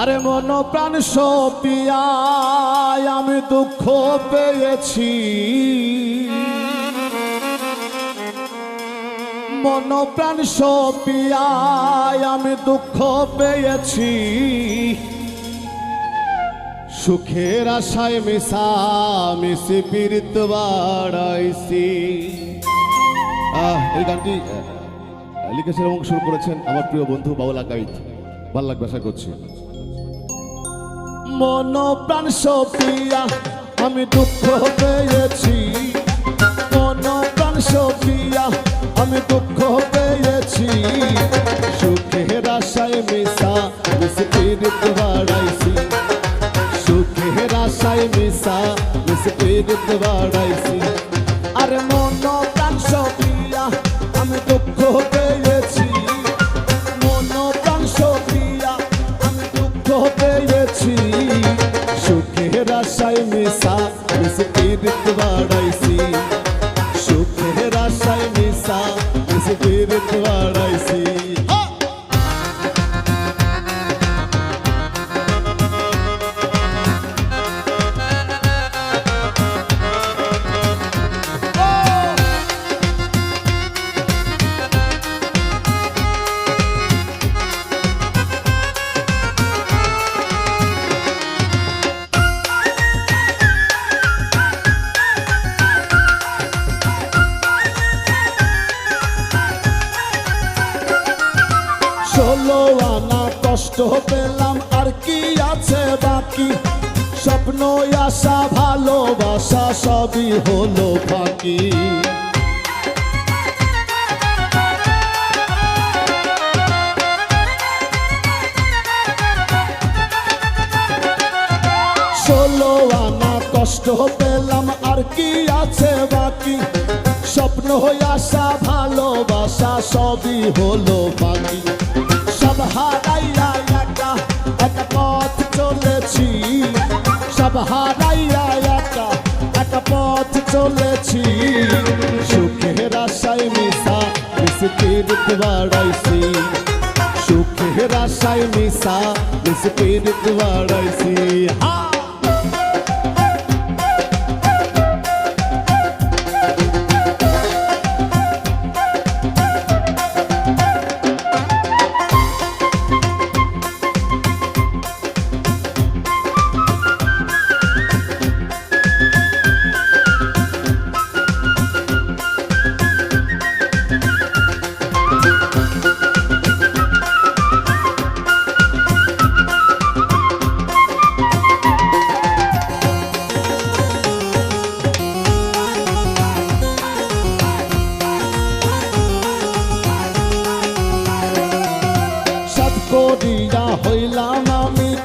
আরে মন প্রাণ সপিয়ায় আমি দুঃখ পেয়েছি। মন প্রাণ সপিয়ায় আমি দুঃখ পেয়েছি। সুখের আশায় মিশা, মিশি পীড়িত বাড়াইছি। এই গানটি লিখেছেন এবং শুরু করেছেন আমার প্রিয় বন্ধু বাউলা গাইড ভালো লাগবে আশা করছি। মন প্রাণ সপিয়া আমি দুঃখ পেয়েছি। মন প্রাণ সপিয়া আমি দুঃখ পেয়েছি। সুখের আশায় মিশা পীড়িত বাড়াইছি। সুখের আশায় মিশা পীড়িত বাড়াইছি। আরে মন মিশা মিশি পীড়িত বাড়াইছি। সুখের আশায় মিশা মিশি পীড়িত বাড়াইছি। কষ্ট পেলাম, আর কি আছে বাকি? স্বপ্ন, আশা, ভালোবাসা সবই হলো ফাঁকি। ষোলো আনা কষ্ট পেলাম, আর কি আছে বাকি? স্বপ্ন, আশা, ভালোবাসা সবই হলো বাকি সব হারাইয়া একা একটা পথ চলেছি। সুখের আশায় মিশা মিশি পীড়িত বাড়াইছি। সুখের আশায় মিশা মিশি পীড়িত বাড়াইছি। হা!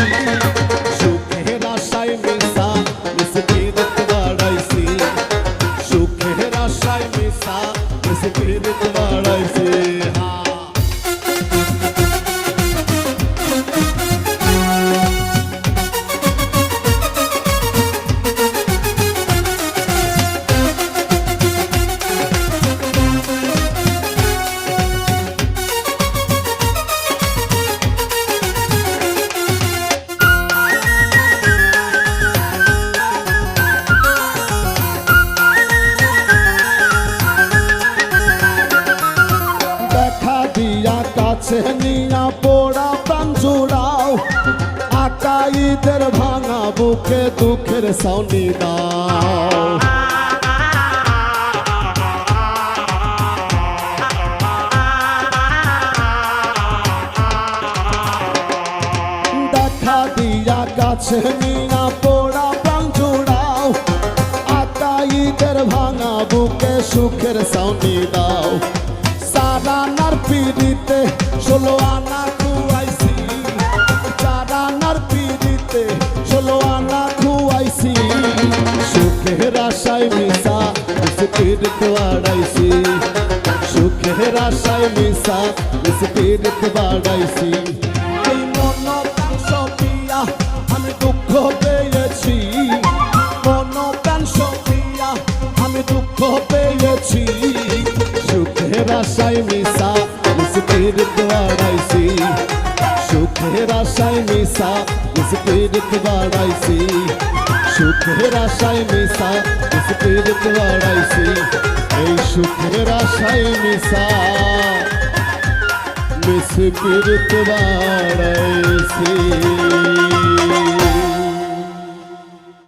Thank you. আকাইদের ভাঙা বুকে দুঃখের সাউনি দেখা দিয়া কাছে নিয়া পোড়া প্রাণ জুড়াও। ভাঙা বুকে সুখের সাউনি দাও। চার আনার পিড়িতে ষোলো আনা আশায় মিশা মিসপিরিত বাড়াইছি সুখের আশায় মিশা মিসপিরিত বাড়াইছি এই মন সপিয়া, আমি দুঃখ পেয়েছি। মন সপিয়া, আমি দুঃখ পেয়েছি। সুখের আশায় মিশা মিসপিরিত বাড়াইছি সুখের আশায় মিশা মিসপিরিত বাড়াইছি সুখের আশায় মিশা মিসপিরিত বাড়াইছি এই সুখের আশায় মিশা মিসপিরিত বাড়াইছি